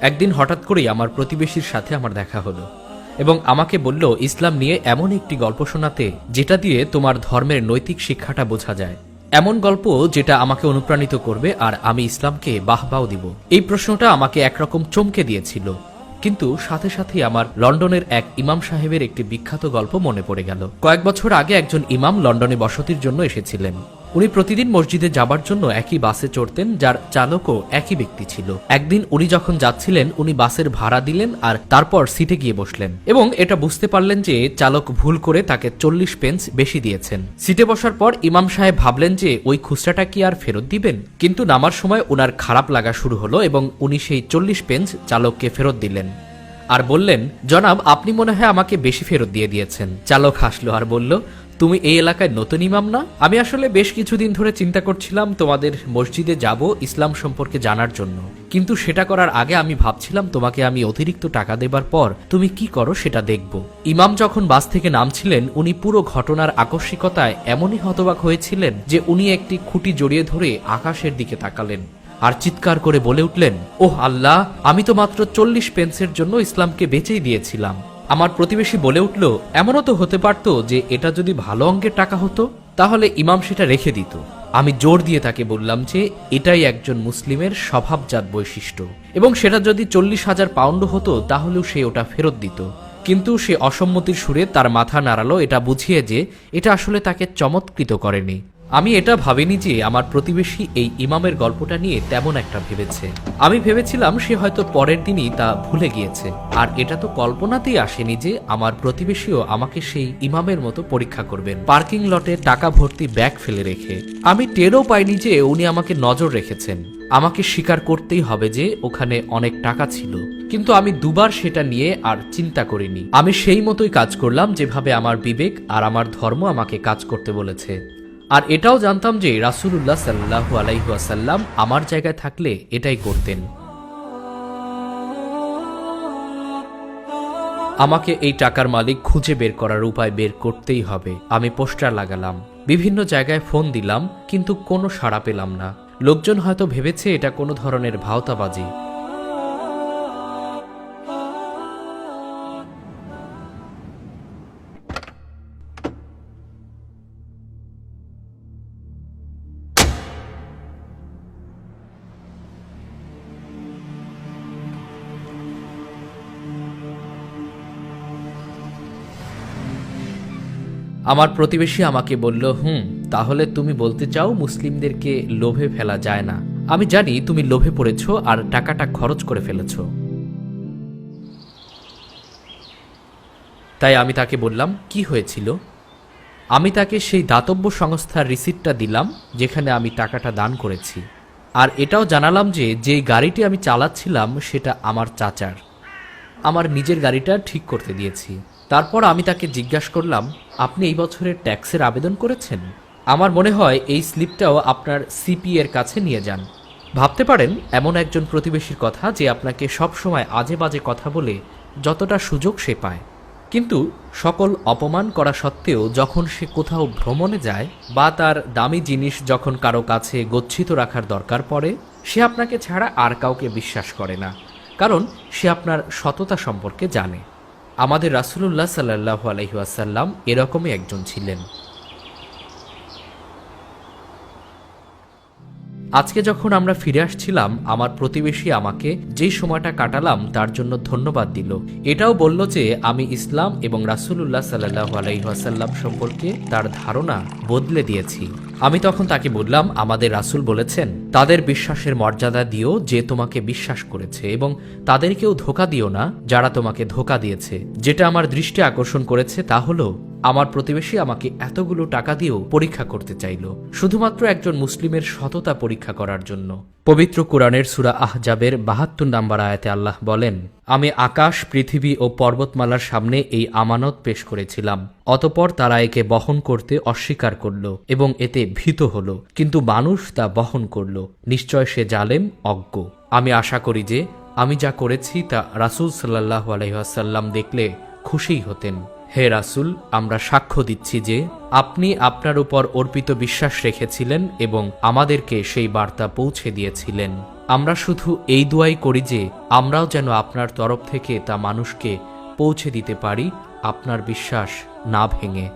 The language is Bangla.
একদিন হঠাৎ করেই আমার প্রতিবেশীর সাথে আমার দেখা হলো এবং আমাকে বলল, ইসলাম নিয়ে এমন একটি গল্প শোনাতে যেটা দিয়ে তোমার ধর্মের নৈতিক শিক্ষাটা বোঝা যায়। এমন গল্প যেটা আমাকে অনুপ্রাণিত করবে আর আমি ইসলামকে বাহবাও দিব। এই প্রশ্নটা আমাকে একরকম চমকে দিয়েছিল। কিন্তু সাথে সাথে আমার লন্ডনের এক ইমাম সাহেবের একটি বিখ্যাত গল্প মনে পড়ে গেল। কয়েক বছর আগে একজন ইমাম লন্ডনে বসতির জন্য এসেছিলেন। উনি প্রতিদিন মসজিদে যাবার জন্য একই বাসে চড়তেন, যার চালকও একই ব্যক্তি ছিল। একদিন উনি যখন যাচ্ছিলেন, উনি বাসের ভাড়া দিলেন আর তারপর সিটে গিয়ে বসলেন এবং এটা বুঝতে পারলেন যে চালক ভুল করে তাকে চল্লিশ পেন্স বেশি দিয়েছেন। সিটে বসার পর ইমাম সাহেব ভাবলেন যে ওই খুচরাটা কি আর ফেরত দিবেন? কিন্তু নামার সময় ওনার খারাপ লাগা শুরু হলো এবং উনি সেই চল্লিশ পেন্স চালককে ফেরত দিলেন। আর বললেন, জনাব, আপনি মনে হয় আমাকে বেশি ফেরত দিয়ে দিয়েছেন। চালক হাসলো আর বলল তুমি এই এলাকায় নতুন ইমাম না? আমি আসলে বেশ কিছুদিন ধরে চিন্তা করছিলাম তোমাদের মসজিদে যাব ইসলাম সম্পর্কে জানার জন্য। কিন্তু সেটা করার আগে আমি ভাবছিলাম তোমাকে আমি অতিরিক্ত টাকা দেবার পর তুমি কি করো সেটা দেখব। ইমাম যখন বাস থেকে নামছিলেন, উনি পুরো ঘটনার আকস্মিকতায় এমনই হতবাক হয়েছিলেন যে উনি একটি খুঁটি জড়িয়ে ধরে আকাশের দিকে তাকালেন আর চিৎকার করে বলে উঠলেন, ওহ আল্লাহ, আমি তো মাত্র চল্লিশ পেন্সের জন্য ইসলামকে বেচেই দিয়েছিলাম। আমার প্রতিবেশী বলে উঠল, এমনও তো হতে পারত যে এটা যদি ভালো অঙ্কের টাকা হতো, তাহলে ইমাম সেটা রেখে দিত। আমি জোর দিয়ে তাকে বললাম যে, এটাই একজন মুসলিমের স্বভাবজাত বৈশিষ্ট্য। এবং সেটা যদি চল্লিশ হাজার পাউন্ড হতো, তাহলেও সে ওটা ফেরত দিত। কিন্তু সে অসম্মতির সুরে তার মাথা নাড়ালো, এটা বুঝিয়ে যে, এটা আসলে তাকে চমৎকৃত করেনি। আমি এটা ভাবিনি যে আমার প্রতিবেশী এই ইমামের গল্পটা নিয়ে তেমন একটা ভেবেছে। আমি ভেবেছিলাম সে হয়তো পরের দিনই তা ভুলে গিয়েছে। আর এটা তো কল্পনাতেই আসেনি যে আমার প্রতিবেশীও আমাকে সেই ইমামের মতো পরীক্ষা করবেন। পার্কিং লটে টাকা ভর্তি ব্যাগ ফেলে রেখে। আমি টেরও পাইনি যে উনি আমাকে নজর রেখেছেন। আমাকে স্বীকার করতেই হবে যে ওখানে অনেক টাকা ছিল। কিন্তু আমি দুবার সেটা নিয়ে আর চিন্তা করিনি। আমি সেই মতোই কাজ করলাম যেভাবে আমার বিবেক আর আমার ধর্ম আমাকে কাজ করতে বলেছে। আর এটাও জানতাম যে রাসুলুল্লাহ সাল্লাহু আলাইহাসাল্লাম আমার জায়গায় থাকলে এটাই করতেন। আমাকে এই টাকার মালিক খুঁজে বের করার উপায় বের করতেই হবে। আমি পোস্টার লাগালাম, বিভিন্ন জায়গায় ফোন দিলাম, কিন্তু কোনো সাড়া পেলাম না। লোকজন হয়তো ভেবেছে এটা কোনো ধরনের ভাওতাবাজি। আমার প্রতিবেশী আমাকে বলল, হুম, তাহলে তুমি বলতে চাও মুসলিমদেরকে লোভে ফেলা যায় না। আমি জানি তুমি লোভে পড়েছ আর টাকাটা খরচ করে ফেলেছ। তাই আমি তাকে বললাম, কি হয়েছিল? আমি তাকে সেই দাতব্য সংস্থার রিসিপ্টটা দিলাম, যেখানে আমি টাকাটা দান করেছি। আর এটাও জানালাম যে, যেই গাড়িটি আমি চালাচ্ছিলাম, সেটা আমার চাচার। আমার নিজের গাড়িটা ঠিক করতে দিয়েছি। তারপর আমি তাকে জিজ্ঞাসা করলাম, আপনি এই বছরের ট্যাক্সের আবেদন করেছেন? আমার মনে হয় এই স্লিপটাও আপনার সিপি এর কাছে নিয়ে যান। ভাবতে পারেন, এমন একজন প্রতিবেশীর কথা যে আপনাকে সব সময় আজে বাজে কথা বলে যতটা সুযোগ সে পায়। কিন্তু সকল অপমান করা সত্ত্বেও যখন সে কোথাও ভ্রমণে যায় বা তার দামি জিনিস যখন কারও কাছে গচ্ছিত রাখার দরকার পড়ে, সে আপনাকে ছাড়া আর কাউকে বিশ্বাস করে না। কারণ সে আপনার সততা সম্পর্কে জানে। আমাদের রাসুলুল্লাহ সাল্লাহ আলহিহাসাল্লাম এরকমই একজন ছিলেন। আজকে যখন আমরা ফিরে আসছিলাম, আমার প্রতিবেশী আমাকে যেই সময়টা কাটালাম তার জন্য ধন্যবাদ দিল। এটাও বলল যে, আমি ইসলাম এবং রাসুলুল্লাহ সাল্লাহ আলাইহাসাল্লাম সম্পর্কে তার ধারণা বদলে দিয়েছি। আমি তখন তাকে বললাম, আমাদের রাসূল বলেছেন, তাদের বিশ্বাসের মর্যাদা দিও যে তোমাকে বিশ্বাস করেছে এবং তাদেরকেও ধোকা দিও না, যারা তোমাকে ধোকা দিয়েছে। যেটা আমার দৃষ্টি আকর্ষণ করেছে তা হলো আমার প্রতিবেশী আমাকে এতগুলো টাকা দিয়েও পরীক্ষা করতে চাইল, শুধুমাত্র একজন মুসলিমের সততা পরীক্ষা করার জন্য। পবিত্র কোরআনের সুরা আহজাবের বাহাত্তর নাম্বার আয়াতে আল্লাহ বলেন, আমি আকাশ, পৃথিবী ও পর্বতমালার সামনে এই আমানত পেশ করেছিলাম। অতপর তারা একে বহন করতে অস্বীকার করল এবং এতে ভীত হল, কিন্তু মানুষ তা বহন করল। নিশ্চয় সে জালেম, অজ্ঞ। আমি আশা করি যে, আমি যা করেছি তা রাসূল সাল্লাহ আলহাসাল্লাম দেখলে খুশিই হতেন। হে রাসুল, আমরা সাক্ষ্য দিচ্ছি যে আপনি আপনার উপর অর্পিত বিশ্বাস রেখেছিলেন এবং আমাদেরকে সেই বার্তা পৌঁছে দিয়েছিলেন। আমরা শুধু এই দোয়াই করি যে আমরাও যেন আপনার তরফ থেকে তা মানুষকে পৌঁছে দিতে পারি, আপনার বিশ্বাস না ভেঙে।